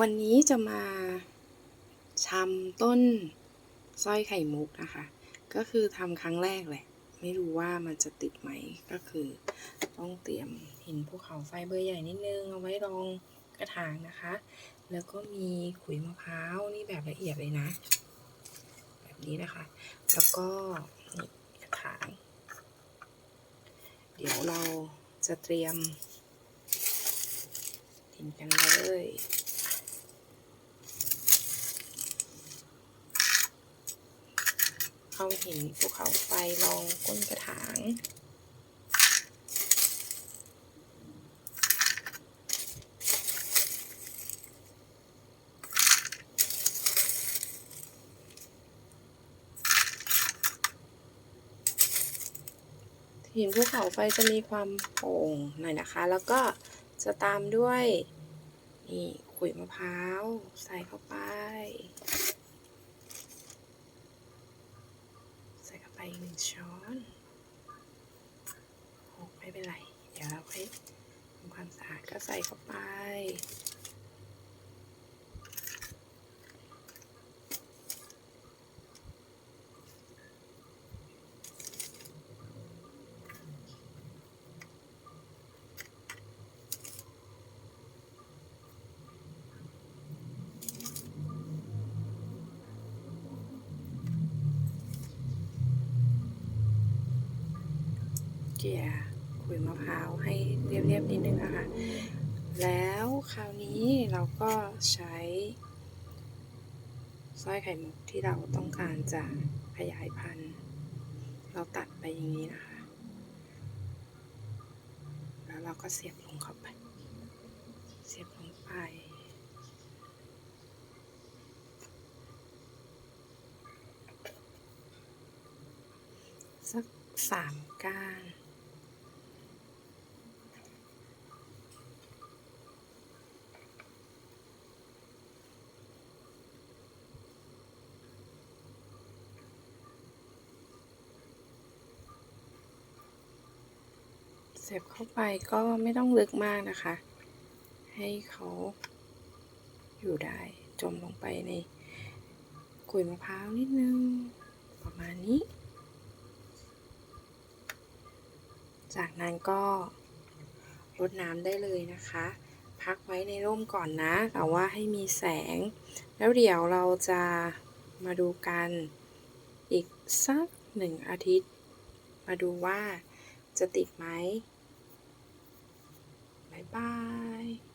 วันนี้จะมาชำต้นสร้อยไข่มุกนะคะ ก็คือทำครั้งแรกแหละ ไม่รู้ว่ามันจะติดไหม ก็คือต้องเตรียมหินภูเขาไฟเบอร์ใหญ่นิดนึง เอาไว้รองกระถางนะคะ แล้วก็มีขุยมะพร้าวนี่แบบละเอียดเลยนะ แบบนี้นะคะ แล้วก็กระถาง เดี๋ยวเราจะเตรียมหินกันเลย เอาหินภูเขาไฟรองก้นกระถาง หินภูเขาไฟจะมีความโป่งหน่อยนะคะ แล้วก็จะตามด้วยนี่ขุยมะพร้าว ใส่เข้าไป ใส่เข้าไป อีกหนึ่งช้อนโอไม่เป็นไร เดี๋ยวเราไปทำความสะอาดก็ใส่เข้าไป เกลี่ยขุยมะพร้าวให้เรียบๆนิดนึงนะคะ แล้วคราวนี้เราก็ใช้สร้อยไข่มุกที่เราต้องการจะขยายพันธุ์ เราตัดไปอย่างนี้นะคะ แล้วเราก็เสียบลงเข้าไป เสียบลงไปสักสามก้าน เสียบเข้าไปก็ไม่ต้องลึกมากนะคะ ให้เขาอยู่ได้จมลงไปในกุยมะพร้าวนิดนึง ประมาณนี้ จากนั้นก็รดน้ำได้เลยนะคะ พักไว้ในร่มก่อนนะ แต่ว่าให้มีแสง แล้วเดี๋ยวเราจะมาดูกันอีกสักหนึ่งอาทิตย์ มาดูว่าจะติดไหม บ๊ายบาย